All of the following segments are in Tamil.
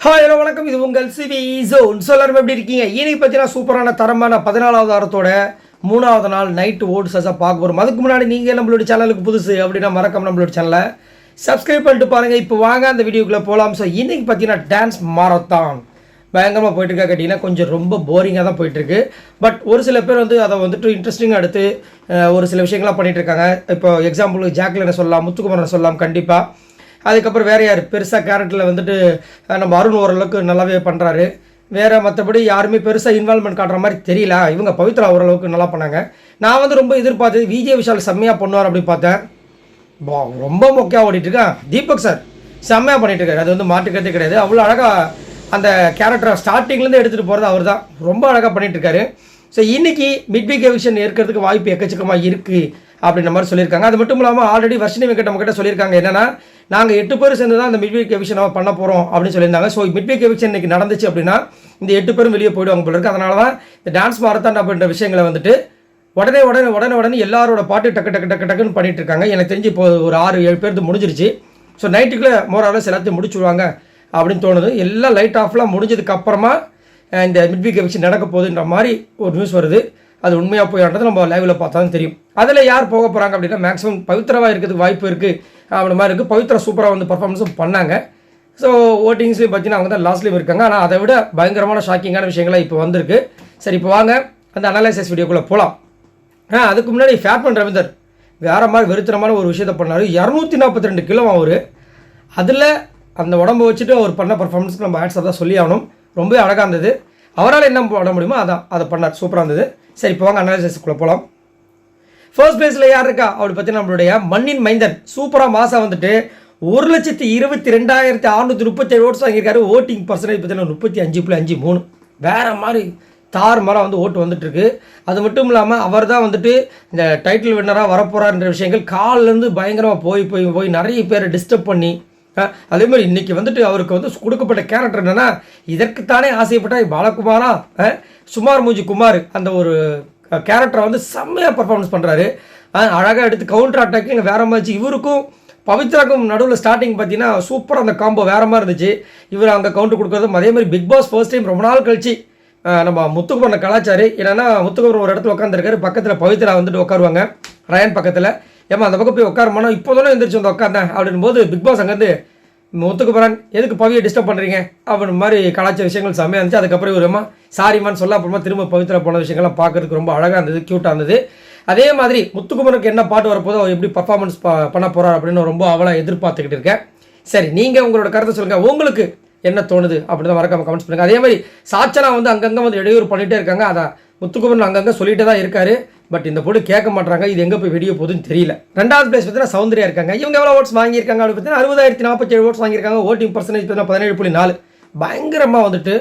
ஹாய் ஹலோ வணக்கம். இது உங்கள் சிவி ஜோன் எல்லாரும் எப்படி இருக்கீங்க? இன்னைக்கு பார்த்தீங்கன்னா சூப்பரான தரமான பதினாலாவது வாரத்தோட மூணாவது நாள் நைட்டு ஓட்ஸ் சசா பார்க்க போகிறோம் அதுக்கு முன்னாடி நீங்கள் நம்மளோட சேனலுக்கு புதுசு அப்படின்னா மறக்காம நம்மளோட சேனலை சப்ஸ்கிரைப் பண்ணிட்டு பாருங்கள் இப்போ வாங்க அந்த வீடியோக்குள்ளே போகலாம் ஸோ இன்றைக்கி பார்த்தீங்கன்னா டான்ஸ் மாரத்தான் பயங்கரமாக போயிட்டுருக்கா கேட்டிங்கன்னா கொஞ்சம் ரொம்ப போரிங்காக தான் போயிட்டுருக்கு. பட் ஒரு சில பேர் வந்து அதை வந்துட்டு இன்ட்ரெஸ்டிங்காக எடுத்து ஒரு சில விஷயங்கள்லாம் பண்ணிகிட்டு இருக்காங்க இப்போ எக்ஸாம்பிள் ஜாக்லினை சொல்லலாம் முத்துக்குமரனை சொல்லலாம் கண்டிப்பாக அதுக்கப்புறம் வேறு யார்? பெருசாக கேரட்டில் வந்துட்டு நம்ம அருண் ஓரளவுக்கு நல்லாவே பண்ணுறாரு வேறு மற்றபடி யாருமே பெருசாக இன்வால்மெண்ட் காட்டுற மாதிரி தெரியல. இவங்க பவித்ரா ஓரளவுக்கு நல்லா பண்ணாங்க. நான் வந்து ரொம்ப எதிர்பார்த்தது விஜய் விஷால் செம்மையாக பண்ணுவார் அப்படி பார்த்தேன். பா ரொம்ப மொக்கையாக ஓடிட்டுருக்கான் தீபக் சார் செம்மையாக பண்ணிட்டு இருக்காரு அது வந்து மாட்டுக்கிறதே கிடையாது. அவ்வளோ அழகாக அந்த கேரக்டரை ஸ்டார்டிங்லேருந்து எடுத்துகிட்டு போகிறது அவர் தான் ரொம்ப அழகாக பண்ணிகிட்ருக்காரு ஸோ இன்றைக்கி மிட் வீக் எவிஷன் இருக்கிறதுக்கு வாய்ப்பு எக்கச்சக்கமாக இருக்குது அப்படின்ற மாதிரி சொல்லியிருக்காங்க. அது மட்டும் இல்லாமல் ஆல்ரெடி வர்ஷினி வெங்கட் நம்ம கிட்ட சொல்லியிருக்காங்க. என்னன்னா நாங்கள் எட்டு பேர் சேர்ந்து தான் அந்த மிட் எவிஷன் நம்ம பண்ண போகிறோம் அப்படின்னு சொல்லியிருந்தாங்க. ஸோ மிட் வீக் எவிஷன் இன்னைக்கு நடந்துச்சு அப்படின்னா இந்த எட்டு பேரும் வெளியே போயிடுவாங்க போல இருக்குது அதனால தான் இந்த டான்ஸ் மாரத்தான் அப்படின்ற விஷயங்களை வந்துட்டு உடனே உடனே உடனே உடனே எல்லாரோட பாட்டு டக்கு டக்கு டக்கு டக்குன்னு பண்ணிட்டு இருக்காங்க. எனக்கு தெரிஞ்சு இப்போ ஒரு ஆறு ஏழு பேருக்கு முடிஞ்சிருச்சு. ஸோ நைட்டுக்குள்ளே மோராலஸ் எல்லாத்தையும் முடிச்சுடுவாங்க அப்படின்னு தோணுது. எல்லாம் லைட் ஆஃப்லாம் முடிஞ்சதுக்கப்புறமா இந்த மிட் வீக் எவிக்ஷன் நடக்க போகுதுன்ற மாதிரி ஒரு நியூஸ் வருது. அது உண்மையாக போயிடுறது நம்ம லைவில் பார்த்தா தான் தெரியும். அதில் யார் போக போகிறாங்க அப்படின்னா மேக்ஸிமம் பவித்ரவாக இருக்கிறதுக்கு வாய்ப்பு இருக்குது அப்படி மாதிரி இருக்குது பவித்ரா சூப்பராக வந்து பர்ஃபார்மன்ஸும் பண்ணாங்க. ஸோ ஓட்டிங்ஸ்லேயும் பார்த்தீங்கன்னா அவங்க தான் லாஸ்ட்லேயும் இருக்காங்க. ஆனால் அதை விட பயங்கரமான ஷாக்கிங்கான விஷயங்களாக இப்போ வந்திருக்கு. சரி இப்போ வாங்க. அந்த அனலைசஸ் வீடியோக்குள்ளே போகலாம் ஆ அதுக்கு முன்னாடி ஃபேட்மன் ரவீந்தர் வேறு மாதிரி வெறுத்தனமான ஒரு விஷயத்த பண்ணார். இரநூத்தி நாற்பத்தி ரெண்டு கிலோ அவர். அதில் அந்த உடம்பை வச்சுட்டு அவர் பண்ண பர்ஃபார்மன்ஸ்க்கு நம்ம ஆட்ஸை தான் சொல்லி ஆகணும். ரொம்பவே அழகாக இருந்தது. அவரால் என்ன பண்ண முடியுமோ அதான் அதை பண்ணார். சூப்பராக இருந்தது. சரி இப்போ வாங்க அனாலிசிஸ்க்குள்ளே போகலாம் ஃபர்ஸ்ட் பிளேஸில் யார் இருக்கா? அப்படி பார்த்தீங்கன்னா நம்மளுடைய மண்ணின் மைந்தன். சூப்பராக மாசா வந்துட்டு ஒரு லட்சத்தி இருபத்தி ரெண்டாயிரத்தி அறுநூற்றி முப்பத்தேழு ஓட்ஸ் வாங்கியிருக்காரு. ஓட்டிங் பர்சன்டேஜ் பார்த்தீங்கன்னா முப்பத்தி அஞ்சு புள்ளி அஞ்சு மூணு. வேறு மாதிரி தார் மரம் வந்து ஓட்டு வந்துட்டுருக்கு. அது மட்டும் இல்லாமல் அவர் தான் வந்துட்டு இந்த டைட்டில் வின்னராக வரப்போறாருன்ற விஷயங்கள் காலிலேருந்து பயங்கரமாக போய் போய் போய் நிறைய பேரை டிஸ்டர்ப் பண்ணி அதே மாதிரி இன்னைக்கு வந்துட்டு அவருக்கு வந்து கொடுக்கப்பட்ட கேரக்டர் என்னன்னா இதற்குத்தானே ஆசைப்பட்ட பாலகுமாரா? சுமார் மூஞ்சி குமார் அந்த ஒரு கேரக்டரை வந்து செம்மையாக பர்ஃபார்மன்ஸ் பண்ணுறாரு அழகாக எடுத்து கவுண்டர் அட்டாக்கிங் வேற மாதிரி இவருக்கும் பவித்ராக்கும் நடுவில் ஸ்டார்டிங் பார்த்தீங்கன்னா சூப்பராக அந்த காம்போ வேற மாதிரி இருந்துச்சு. இவர் அங்கே கவுண்டர் கொடுக்குறதும் அதே மாதிரி பிக் பாஸ் ஃபர்ஸ்ட் டைம் ரொம்ப நாள் கழிச்சு நம்ம முத்துக்குமரனை கலாச்சாரி. என்னென்னா முத்துக்குமரன் ஒரு இடத்துல உட்காந்துருக்காரு பக்கத்தில் பவித்ரா வந்துட்டு உட்காருவாங்க. ரயன் பக்கத்தில். ஏமா அந்த பக்கம் போய் உட்காரமானோ இப்போ தானே எந்திரிச்சு வந்து உட்காந்தேன் அப்படின் போது பிக் பாஸ் அங்கேருந்து போகிறான் எதுக்கு பவியை டிஸ்டர்ப் பண்ணுறீங்க அப்படின்னு மாதிரி கலாச்சார விஷயங்கள் செம்மையாக இருந்துச்சு. அதுக்கப்புறம் இவருமா சாரிமான்னு சொல்ல அப்புறமா திரும்ப பவித்ரா போன விஷயங்கள்லாம் பார்க்குறதுக்கு ரொம்ப அழகாக இருந்தது க்யூட்டாக இருந்தது. அதே மாதிரி முத்துக்குமரனுக்கு என்ன பாட்டு வரப்போதோ அவர் எப்படி பர்ஃபார்மன்ஸ் பண்ண போகிறார் அப்படின்னு ரொம்ப அவளாக எதிர்பார்த்துக்கிட்டு இருக்கேன். சரி நீங்கள் உங்களோட கருத்தை சொல்லுங்கள் உங்களுக்கு என்ன தோணுது அப்படின்னு தான் மறக்காம கமெண்ட்ஸ் பண்ணுங்கள் அதே மாதிரி சாச்சனா வந்து அங்கங்கே வந்து இடையூறு பண்ணிகிட்டே இருக்காங்க. அதை முத்துக்குமரன் அங்கங்கே சொல்லிகிட்டே தான் இருக்காரு. பட் இந்த பொண்ணு கேட்க மாட்டாங்க இது எங்கே போய் வெடிய போகுதுன்னு தெரியல. ரெண்டாவது பிளேஸ் பார்த்தீங்கன்னா சௌந்தர்யா இருக்காங்க. இவங்க எவ்வளோ ஓட்ஸ் வாங்கியிருக்காங்க அப்படின்னு பார்த்தீங்கன்னா அறுபதாயிரத்தி நாற்பத்தேழு ஓட்ஸ் வாங்கியிருக்காங்க. ஓட்டிங் பர்சன்டேஜ் பார்த்தீங்கன்னா பதினேழு புள்ளி நாலு. பயங்கரமாக வந்துட்டு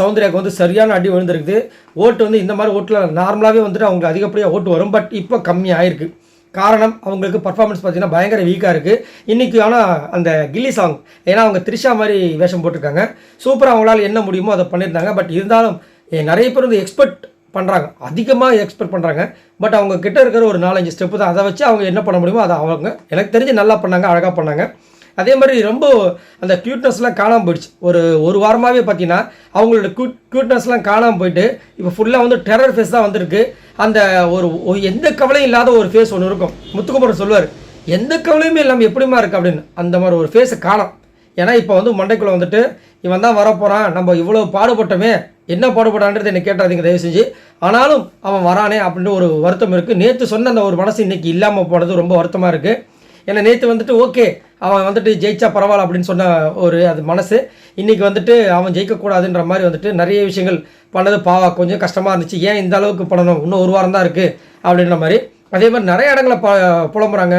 சௌந்தர்யாவுக்கு வந்து சரியான அடி விழுந்திருக்குது. ஓட்டு வந்து இந்த மாதிரி ஓட்டில் நார்மலாகவே வந்துட்டு அவங்களுக்கு அதிகப்படியாக ஓட்டு வரும். பட் இப்போ கம்மி ஆயிருக்கு. காரணம் அவங்களுக்கு பர்ஃபார்மன்ஸ் பார்த்தீங்கன்னா பயங்கர வீக்காக இருக்குது இன்றைக்கி ஆனால் அந்த கில்லி சாங் ஏன்னா அவங்க த்ரிஷா மாதிரி வேஷம் போட்டிருக்காங்க. சூப்பராக அவங்களால என்ன முடியுமோ அதை பண்ணியிருந்தாங்க. பட் இருந்தாலும் நிறைய பேர் வந்து எக்ஸ்பெக்ட் பண்ணுறாங்க அதிகமாக எக்ஸ்பெக்ட் பண்ணுறாங்க பட் அவங்க கிட்ட இருக்கிற ஒரு நாலஞ்சு ஸ்டெப்பு தான். அதை வச்சு அவங்க என்ன பண்ண முடியுமோ அதை அவங்க எனக்கு தெரிஞ்சு நல்லா பண்ணாங்க அழகாக பண்ணாங்க. அதே மாதிரி ரொம்ப அந்த க்யூட்னஸ்லாம் காணாமல் போயிடுச்சு. ஒரு ஒரு வாரமாகவே பார்த்தீங்கன்னா அவங்களோட க்யூட் க்யூட்னஸ்லாம் காணாமல் போயிட்டு இப்போ ஃபுல்லாக வந்து டெரர் ஃபேஸ் தான் வந்திருக்கு. அந்த ஒரு ஒரு எந்த கவலையும் இல்லாத ஒரு ஃபேஸ் ஒன்று இருக்கும். முத்துக்குமரன் சொல்லுவார் எந்த கவலையுமே இல்லாமல் எப்படிமா இருக்குது அப்படின்னு. அந்த மாதிரி ஒரு ஃபேஸை காணாம். ஏன்னா இப்போ வந்து மண்டைக்குள்ளே வந்துட்டு இவன் தான் வரப்போகிறான் நம்ம இவ்வளோ பாடுபட்டோமே என்ன பாடுபடான்றது என்னை கேட்டாதீங்க தயவு செஞ்சு ஆனாலும் அவன் வரானே அப்படின்ற ஒரு வருத்தம் இருக்குது நேற்று சொன்ன அந்த ஒரு மனசு இன்றைக்கி இல்லாமல் போனது ரொம்ப வருத்தமாக இருக்குது ஏன்னா நேற்று வந்துட்டு ஓகே அவன் வந்துட்டு ஜெயிச்சா பரவாயில்ல அப்படின்னு சொன்ன ஒரு அது மனசு. இன்றைக்கி வந்துட்டு அவன் ஜெயிக்கக்கூடாதுன்ற மாதிரி வந்துட்டு நிறைய விஷயங்கள் பண்ணது பாவா கொஞ்சம் கஷ்டமாக இருந்துச்சு. ஏன் இந்த அளவுக்கு பண்ணணும்? இன்னும் ஒரு வாரம் தான் இருக்குது அப்படின்ற மாதிரி. அதே மாதிரி நிறைய இடங்களை ப புலம்புறாங்க.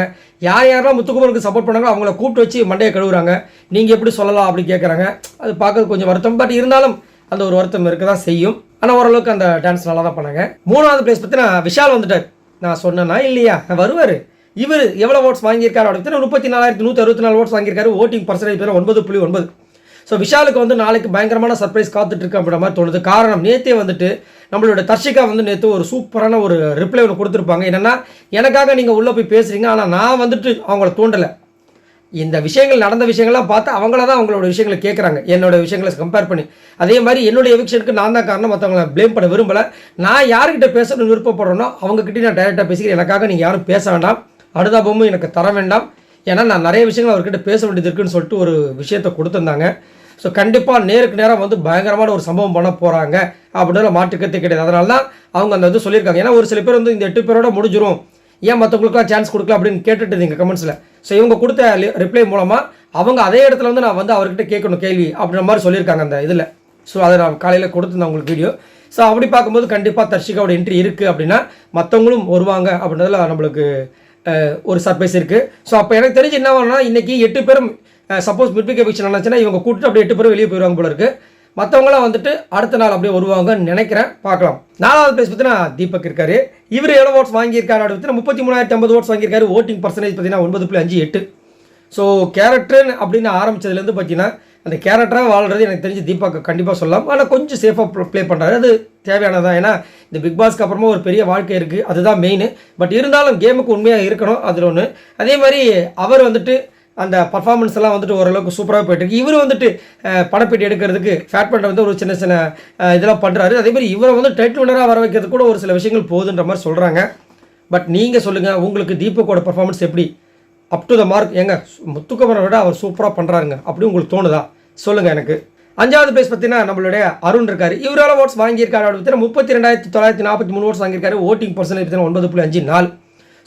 யார் யாரெல்லாம் முத்துக்குமருக்கு சப்போர்ட் பண்ணாங்களோ அவங்கள கூப்பிட்டு வச்சு மண்டையை கழுவுறாங்க. நீங்கள் எப்படி சொல்லலாம் அப்படி கேட்குறாங்க அது பார்க்கறது கொஞ்சம் வருத்தம். பட் இருந்தாலும் அந்த ஒரு வருத்தம் இருக்க தான் செய்யும். ஆனால் ஓரளவுக்கு அந்த டான்ஸ் நல்லா தான் பண்ணாங்க. மூணாவது பிளேஸ் நான் விஷால் வந்துட்டார். நான் சொன்னேன்னா இல்லையா? வருவார். இவர் எவ்வளோ ஓட்ஸ் வாங்கியிருக்காரு அப்படின்னு முப்பத்தி நாலாயிரத்தி நூற்றி அறுபத்தி நாலு ஓட்ஸ் வாங்கியிருக்காரு. ஓட்டிங் பர்சன்டேஜ் பேர் ஒன்பது புள்ளி ஒன்பது. ஸோ விஷாலுக்கு வந்து நாளைக்கு பயங்கரமான சர்ப்ரைஸ் காத்துட்டு இருக்கு அப்படின்ற மாதிரி தோணுது. காரணம் நேத்தே வந்துட்டு நம்மளோட தர்ஷிகா வந்து நேற்று ஒரு சூப்பரான ஒரு ரிப்ளை ஒன்று கொடுத்துருப்பாங்க. என்னென்னா எனக்காக நீங்கள் உள்ளே போய் பேசுறீங்க ஆனால் நான் வந்துட்டு அவங்கள தூண்டலை. இந்த விஷயங்கள் நடந்த விஷயங்கள்லாம் பார்த்து அவங்கள தான் அவங்களோட விஷயங்களை கேட்குறாங்க என்னோட விஷயங்களை கம்பேர் பண்ணி. அதே மாதிரி என்னுடைய எவிக்ஷனுக்கு நான் தான் காரணம். மற்றவங்கள ப்ளேம் பண்ண விரும்பலை. நான் யார்கிட்ட பேசணும்னு விருப்பப்படுறேனோ அவங்ககிட்ட நான் டைரெக்டாக பேசிக்கிறேன். எனக்காக நீங்கள் யாரும் பேச வேண்டாம். அனுதாபமும் எனக்கு தர வேண்டாம். ஏன்னா நான் நிறைய விஷயங்கள் அவர்கிட்ட பேச வேண்டியது இருக்குன்னு சொல்லிட்டு ஒரு விஷயத்தை கொடுத்துருந்தாங்க. ஸோ கண்டிப்பாக நேருக்கு நேரம் வந்து பயங்கரமான ஒரு சம்பவம் பண்ண போகிறாங்க அப்படின்ற மாற்றுக்கத்தே கிடையாது. அதனால தான் அவங்க அந்த இது சொல்லியிருக்காங்க. ஏன்னா ஒரு சில பேர் வந்து இந்த எட்டு பேரோட முடிஞ்சிரும். ஏன் மற்றவங்களுக்குலாம் சான்ஸ் கொடுக்கல அப்படின்னு கேட்டுட்டு இருந்தீங்க கமெண்ட்ஸில் ஸோ இவங்க கொடுத்த ரிப்ளை மூலமாக அவங்க அதே இடத்துல வந்து நான் வந்து அவர்கிட்ட கேட்கணும் கேள்வி அப்படின்ற மாதிரி சொல்லியிருக்காங்க அந்த இதில். ஸோ அதை நான் காலையில் கொடுத்துருந்தேன் உங்களுக்கு வீடியோ ஸோ அப்படி பார்க்கும்போது கண்டிப்பாக தர்ஷிகாவோட என்ட்ரி இருக்குது அப்படின்னா மற்றவங்களும் வருவாங்க அப்படின்றதுல நம்மளுக்கு ஒரு சர்ப்ரைஸ் இருக்குது ஸோ அப்போ எனக்கு தெரிஞ்சு என்ன ஆகும்னா இன்றைக்கி எட்டு பேரும் சப்போஸ் மிட்விக் எவிக்ஷன் நடந்துச்சுன்னா இவங்க கூப்பிட்டு அப்படியே எட்டு பேரும் வெளியே போயிடுவாங்க போல இருக்குது மற்றவங்களாம் வந்துட்டு அடுத்த நாள் அப்படியே வருவாங்கன்னு நினைக்கிறேன். பார்க்கலாம். நாலாவது பிளேஸ் பார்த்தீங்கன்னா தீபக் இருக்காரு. இவர் எவ்வளோ ஓட்ஸ் வாங்கியிருக்காரு? அப்படின்னு முப்பத்தி மூணாயிரத்தி ஐம்பது ஓட்ஸ் வாங்கியிருக்காரு. ஓட்டிங் பர்சன்டேஜ் பார்த்தீங்கன்னா ஒன்பது புள்ளி அஞ்சு எட்டு. ஸோ கேரக்டர்னு அப்படின்னு ஆரம்பிச்சதுலேருந்து பார்த்தீங்கன்னா அந்த கேரக்டராக வாழ்றது எனக்கு தெரிஞ்சு தீபக் கண்டிப்பாக சொல்லலாம். ஆனால் கொஞ்சம் சேஃபாக ப்ளே பண்ணுறாரு அது தேவையானதான் ஏன்னா இந்த பிக் பாஸ்க்கு அப்புறமா ஒரு பெரிய வாழ்க்கை இருக்குது அதுதான் மெயின் பட் இருந்தாலும் கேமுக்கு உண்மையாக இருக்கணும். அதில் ஒன்று அதே மாதிரி அவர் வந்துட்டு அந்த பர்ஃபார்மன்ஸ் எல்லாம் வந்துட்டு ஓரளவுக்கு சூப்பராக போயிட்டு இருக்கு. இவர் வந்துட்டு படப்பீட்டு எடுக்கிறதுக்கு ஃபேட் பண்ணுற வந்து ஒரு சின்ன சின்ன இதெல்லாம் பண்ணுறாரு அதே மாதிரி இவரை வந்து டைட்டில் வினராக வர வைக்கிறது கூட ஒரு சில விஷயங்கள் போகுதுன்ற மாதிரி சொல்கிறாங்க பட் நீங்கள் சொல்லுங்கள் உங்களுக்கு தீபக்கோட பர்ஃபார்மன்ஸ் எப்படி? அப் டு த மார்க் ஏங்க முத்துக்குமரை விட அவர் சூப்பராக பண்ணுறாருங்க அப்படி உங்களுக்கு தோணுதா? சொல்லுங்கள் எனக்கு. அஞ்சாவது பிளேஸ் பார்த்தீங்கன்னா நம்மளுடைய அருண் இருக்காரு. இவரால் ஓட்ஸ் வாங்கியிருக்காரு அப்படின்னு பார்த்தீங்கன்னா முப்பத்தி ரெண்டாயிரத்தி தொள்ளாயிரத்தி நாற்பத்தி மூணு ஓட்ஸ் வாங்கியிருக்காரு. ஓட்டிங் பர்சன்டேஜ் பார்த்தீங்கன்னா ஒன்பது புள்ளி அஞ்சு நாள்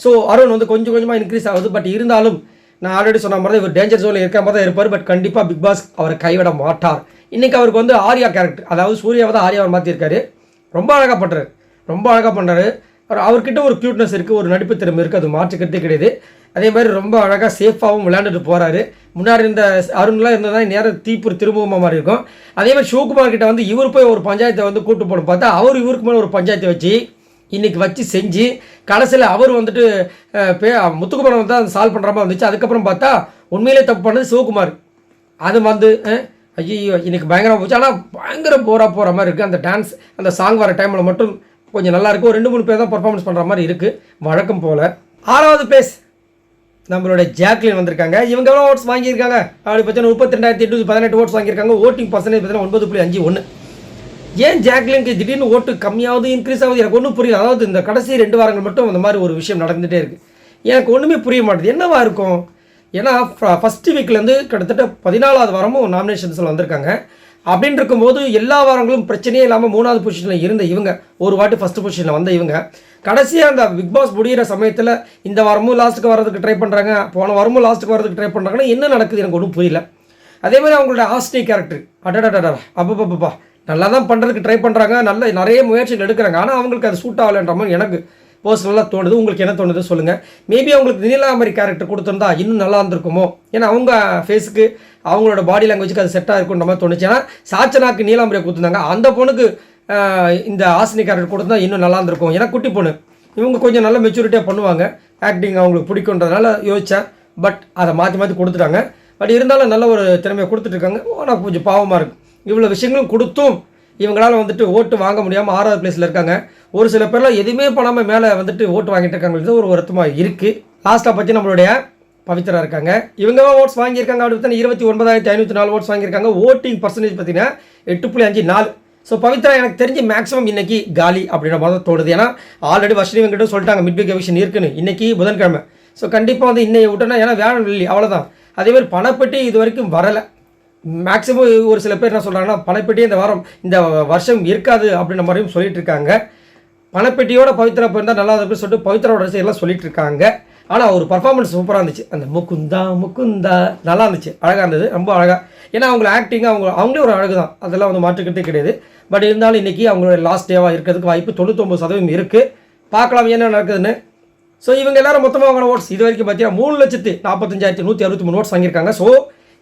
ஸோ அருண் வந்து கொஞ்சம் கொஞ்சமாக இன்க்ரீஸ் ஆகுது. பட் இருந்தாலும் நான் ஆல்ரெடி சொன்ன மாதிரி தான் இவர் டேஞ்சர் ஜோனில் இருக்க மாதிரி தான் இருப்பார் பட் கண்டிப்பாக பிக் பாஸ் அவரை கைவிட மாட்டார். இன்றைக்கி அவருக்கு வந்து ஆர்யா கேரக்டர் அதாவது சூர்யாவை தான் ஆர்யாவை மாற்றிருக்காரு ரொம்ப அழகாக பண்ணுறாரு ரொம்ப அழகாக பண்ணுறாரு அவர்கிட்ட ஒரு க்யூட்னஸ் இருக்குது ஒரு நடிப்பு திறமை இருக்குது அது மாற்றுக்கிறதே கிடையாது. அதே மாதிரி ரொம்ப அழகாக சேஃபாகவும் விளையாண்டுட்டு போகிறாரு முன்னாடி இருந்த அருண்லாம் இருந்ததா நேரம் தீப்பூர் திரும்புமா மாதிரி இருக்கும். அதே மாதிரி சிவகுமார் கிட்ட வந்து இவர் போய் ஒரு பஞ்சாயத்தை வந்து கூட்டு போன பார்த்தா அவர் இவருக்கு மேலே ஒரு பஞ்சாயத்தை வச்சு இன்றைக்கி வச்சு செஞ்சு கடைசியில் அவர் வந்துட்டு பே முத்துக்குமரன் வந்து அதை சால்வ் பண்ணுற மாதிரி வந்துச்சு. அதுக்கப்புறம் பார்த்தா உண்மையிலே தப்பு பண்ணது சிவகுமார். அது வந்து ஐயோ இன்னைக்கு பயங்கரமாக போச்சு. ஆனால் பயங்கர போராக போகிற மாதிரி இருக்குது அந்த டான்ஸ் அந்த சாங் வர டைமில் மட்டும் கொஞ்சம் நல்லா இருக்கும் ஒரு ரெண்டு மூணு பேர் தான் பர்ஃபார்மன்ஸ் பண்ணுற மாதிரி இருக்குது வழக்கம் போல். ஆறாவது பிளேஸ் நம்மளோட ஜாக்லின் வந்திருக்காங்க. இவங்க எவ்வளோ ஓட்ஸ் வாங்கியிருக்காங்க? அப்படி பார்த்தீங்கன்னா முப்பத்தி ரெண்டாயிரத்தி எட்நூற்றி பதினெட்டு ஓட்ஸ் வாங்கியிருக்காங்க. ஓட்டிங் பர்சன்டேஜ் பார்த்தீங்கன்னா ஒன்பது புள்ளி அஞ்சு ஒன்று ஏன் ஜாக்லினுக்கு திடீர்னு ஓட்டு கம்மியாவது இன்க்ரீஸ் ஆகுது எனக்கு ஒன்றும் புரியல. அதாவது இந்த கடைசி ரெண்டு வாரங்கள் மட்டும் அந்த மாதிரி ஒரு விஷயம் நடந்துகிட்டே இருக்குது எனக்கு ஒன்றுமே புரிய மாட்டேது. என்னவா இருக்கும்? ஏன்னா ஃபஸ்ட்டு வீக்லேருந்து கிட்டத்தட்ட பதினாலாவது வாரமும் நாமினேஷன்ஸில் வந்திருக்காங்க. அப்படின்னு இருக்கும்போது எல்லா வாரங்களும் பிரச்சனையே இல்லாமல் மூணாவது பொசிஷனில் இருந்த இவங்க. ஒரு வாட்டி ஃபஸ்ட்டு பொசிஷனில் வந்த இவங்க. கடைசியாக அந்த பிக் பாஸ் முடிகிற சமயத்தில் இந்த வாரமும் லாஸ்ட்டுக்கு வரதுக்கு ட்ரை பண்ணுறாங்க போன வாரமும் லாஸ்ட்டுக்கு வரதுக்கு ட்ரை பண்ணுறாங்கன்னா என்ன நடக்குது எனக்கு ஒன்றும் புரியல. அதே மாதிரி அவங்களோட ஆஸ்டி கேரக்டர் அடடடடா அப்பப்பப்பா நல்லா தான் பண்ணுறதுக்கு ட்ரை பண்ணுறாங்க நல்ல நிறைய முயற்சிகள் எடுக்கிறாங்க. ஆனால் அவங்களுக்கு அது சூட் ஆகலைன்ற மாதிரி எனக்கு பர்சனலாக தோணுது. உங்களுக்கு என்ன தோணுது சொல்லுங்கள் மேபி அவங்களுக்கு நீலாம்பரி கேரக்டர் கொடுத்துருந்தா இன்னும் நல்லா இருந்திருக்குமோ? ஏன்னா அவங்க ஃபேஸுக்கு அவங்களோட பாடி லாங்குவேஜுக்கு அது செட்டாக இருக்குன்ற மாதிரி தோணுச்சு. ஏன்னா சாச்சனாக்கு நீலாம்பரியை கொடுத்துருந்தாங்க. அந்த பொண்ணுக்கு இந்த ஆசினி கேரக்டர் கொடுத்தா இன்னும் நல்லா இருந்திருக்கும். ஏன்னா குட்டி பொண்ணு. இவங்க கொஞ்சம் நல்ல மெச்சூரிட்டியாக பண்ணுவாங்க. ஆக்டிங் அவங்களுக்கு பிடிக்குன்றதுனால யோசித்தேன் பட் அதை மாற்றி மாற்றி கொடுத்துட்டாங்க. பட் இருந்தாலும் நல்ல ஒரு திறமையை கொடுத்துட்ருக்காங்க ஆனால் கொஞ்சம் பாவமாக இருக்கும் இவ்வளோ விஷயங்களும் கொடுத்தும் இவங்களால் வந்துட்டு ஓட்டு வாங்க முடியாமல் ஆறாவது பிளேஸில் இருக்காங்க. ஒரு சில பேர்லாம் எதுவுமே பண்ணாமல் மேலே வந்துட்டு ஓட்டு வாங்கிட்டு இருக்காங்கிறது ஒரு வருத்தமாக இருக்குது லாஸ்ட்டாக பற்றி நம்மளுடைய பவித்ரா இருக்காங்க. இவங்க ஓட்ஸ் வாங்கியிருக்காங்க. அப்படி பார்த்தா இருபத்தி ஒன்பதாயிரத்தி ஐநூற்றி நாலு ஓட்ஸ் வாங்கியிருக்காங்க. ஓட்டிங் பர்சன்டேஜ் பார்த்தீங்கன்னா எட்டு புள்ளி அஞ்சு நாலு. ஸோ பவித்ரா எனக்கு தெரிஞ்சு மேக்ஸிமம் இன்னைக்கு காலி அப்படின்ற மாதிரி தான் தோணுது. ஏன்னா ஆல்ரெடி வர்ஷினி வெங்கட்ட சொல்லிட்டாங்க. மிட் வீக் எவிஷன் இருக்குன்னு. இன்றைக்கி புதன்கிழமை. ஸோ கண்டிப்பாக வந்து இன்னைக்கு விட்டோன்னா ஏன்னா வேணும் இல்லை அவ்வளோதான் அதேமாதிரி பணப்பெட்டி இது வரைக்கும் வரலை. மேக்ஸிமம் ஒரு சில பேர் என்ன சொல்கிறாங்கன்னா பணப்பெட்டியே இந்த வாரம் இந்த வருஷம் இருக்காது அப்படின்ற மாதிரியும் சொல்லிட்டு இருக்காங்க பணப்பெட்டியோட பவித்ரா போயிருந்தால் நல்லா இருக்குன்னு சொல்லிட்டு பவித்ராவோட ரசிகர்லாம் சொல்லிட்டு இருக்காங்க ஆனால் ஒரு பர்ஃபார்மன்ஸ் சூப்பராக இருந்துச்சு. அந்த முக்குந்தா முக்குந்தா நல்லா இருந்துச்சு. அழகாக இருந்தது. ரொம்ப அழகாக ஏன்னா அவங்க ஆக்டிங் அவங்க அவங்களே ஒரு அழகு தான் அதெல்லாம் வந்து மாற்றுக்கிட்டே கிடையாது. பட் இருந்தாலும் இன்றைக்கி அவங்களோட லாஸ்ட் டேவாக இருக்கிறதுக்கு வாய்ப்பு தொண்ணூத்தொம்பது சதவீதம் இருக்குது பார்க்கலாம் என்ன நடக்குதுன்னு. ஸோ இவங்க எல்லாரும் மொத்தமாக வாங்கின ஓட்ஸ் இது வரைக்கும் பார்த்தீங்கன்னா மூணு லட்சத்து நாற்பத்தஞ்சாயிரத்தி நூற்றி அறுபத்தி மூணு ஓட்ஸ் வாங்கியிருக்காங்க. ஸோ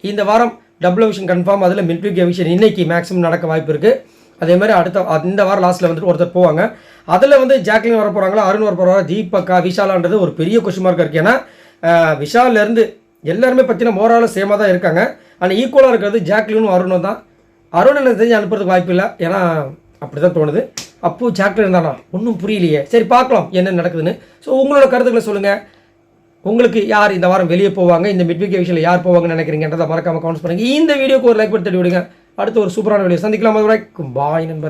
இந்த வாரம் டபுள் விஷன் கன்ஃபார்ம் அதில் மில்ட்ரிக் விஷன் இன்னைக்கு மேக்ஸிமம் நடக்க வாய்ப்பு இருக்குது அதே மாதிரி அடுத்த இந்த வாரம் லாஸ்ட்டில் வந்துட்டு ஒருத்தர் போவாங்க. அதில் வந்து ஜாக்லின் வர போகிறாங்களா அருண் வர போகிறாங்க தீபக்கா விஷாலான்றது ஒரு பெரிய கொஷின் மார்க் இருக்குது ஏன்னா விஷாலேருந்து எல்லாருமே பார்த்தீங்கன்னா மோராலும் சேமாக தான் இருக்காங்க. ஆனால் ஈக்குவலாக இருக்கிறது ஜாக்லினும் அருணும் தான். அருண் எனக்கு தெரிஞ்சு அனுப்புறதுக்கு வாய்ப்பு இல்லை. ஏன்னா அப்படி தான் தோணுது. அப்போது ஜாக்லின் தானா ஒன்றும் புரியலையே. சரி பார்க்கலாம் என்ன நடக்குதுன்னு. ஸோ உங்களோட கருத்துக்களை சொல்லுங்கள் உங்களுக்கு யார் இந்த வாரம் வெளியே போவாங்க? இந்த மிட்விக் விஷயம் யார் போவாங்கன்னு நினைக்கிறீங்கன்றதை மறக்காம கமெண்ட்ஸ் பண்ணுங்கள் இந்த வீடியோக்கு ஒரு லைக் பண்ணி தட்டி விடுங்க. அடுத்து ஒரு சூப்பரான வீடியோ சந்திக்கலாம். பாய் நண்பர்